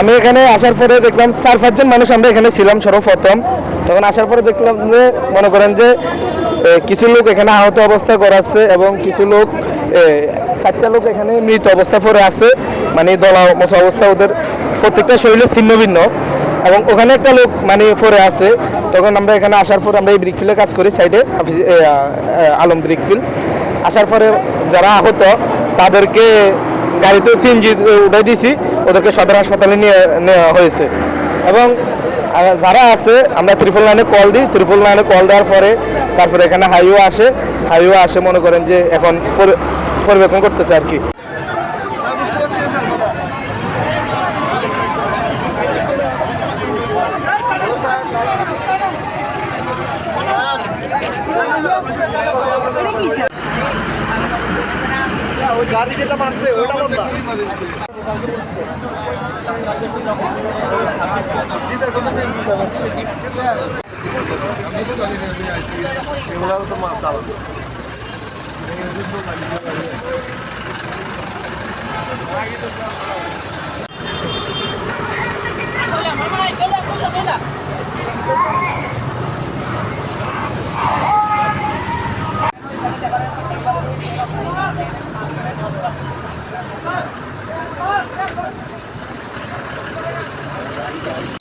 আমি এখানে আসার পরে দেখলাম চার, পাঁচজন মানুষ আমরা এখানে ছিলাম সর্বপ্রথম। তখন আসার পরে দেখলাম যে, মনে করেন যে কিছু লোক এখানে আহত অবস্থা করাচ্ছে এবং কিছু লোক চারটা লোক এখানে মৃত অবস্থা পরে আছে। মানে দলা মশা অবস্থা ওদের প্রত্যেকটা শরীরে ছিন্ন ভিন্ন। এবং ওখানে একটা লোক মানে পরে আছে। তখন আমরা এখানে আসার পর আমরা এই ব্রিকফিল্ডে কাজ করি সাইডে আলম ব্রিকফিল্ড আসার পরে যারা আহত, তাদেরকে গাড়িতে সিএনজি উঠে দিয়েছি, ওদেরকে সদর হাসপাতালে নিয়ে, নেওয়া হয়েছে। এবং যারা আছে, আমরা ত্রিপল লাইনে কল দিই। ত্রিপল লাইনে কল দেওয়ার পরে, তারপরে এখানে হাইওয়ে আসে। হাইওয়ে আসে, মনে করেন যে এখন পরি- পরিবেশন করতেছে আর কি। ওই গাড়ি যেটা মারছে ওইটা লম্বা এগুলো তো মাছ চালাবে আগে তো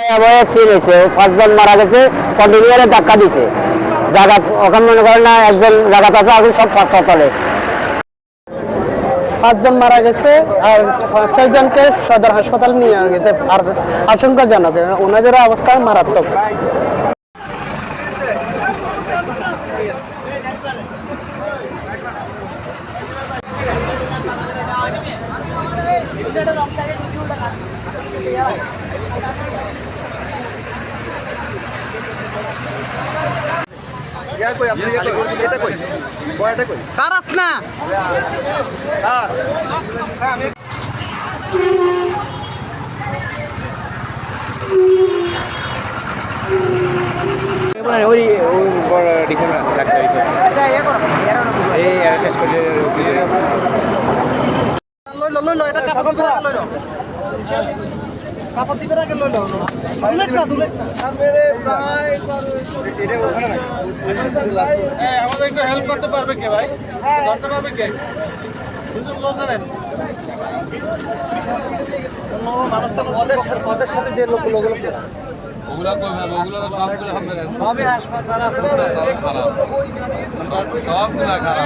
অ্যাক্সিডেন্ট হয়েছে পাঁচজন মারা গেছে কন্টিনিউয়ারে ধাক্কা দিছে। জায়গা, ওখানে মনে করেন না একজন জায়গাতে আছে এখন সব হাসপাতালে পাঁচজন মারা গেছে, আর ছয়জনকে সদর হাসপাতালে নিয়ে গেছে। আর আশঙ্কাজনক ওনাদের অবস্থা মারাত্মক। ওই ওই বড় ডিফেন্স ডাক্তার এই শেষ করলে আমাদের একটু হেল্প করতে পারবে কে ভাই? ধরতে পারবে কে? দুজন লোক আনেন ওদের সাথে ওদের সাথে যে লোক লোকগুলো ওগুলা কই ভাই? ওগুলা তো সবগুলো আপনার সবই হাসপাতাল আছে। খারাপ। সবগুলা খারাপ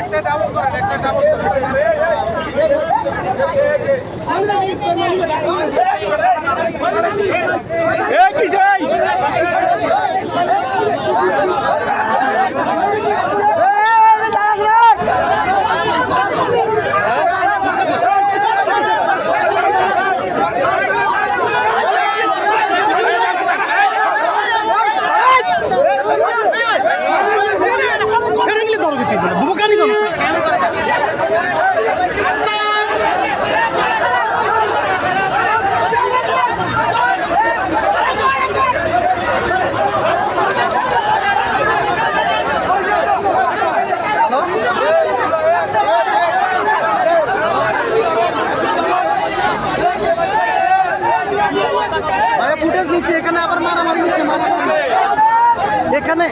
একটা ডাবল করেন একটা ডাবল ভাই ফুটেজ নিচ্ছে এখানে আবার মারামারি হচ্ছে মারামারি। এখানে।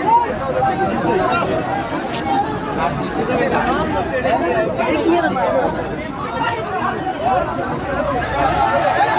এই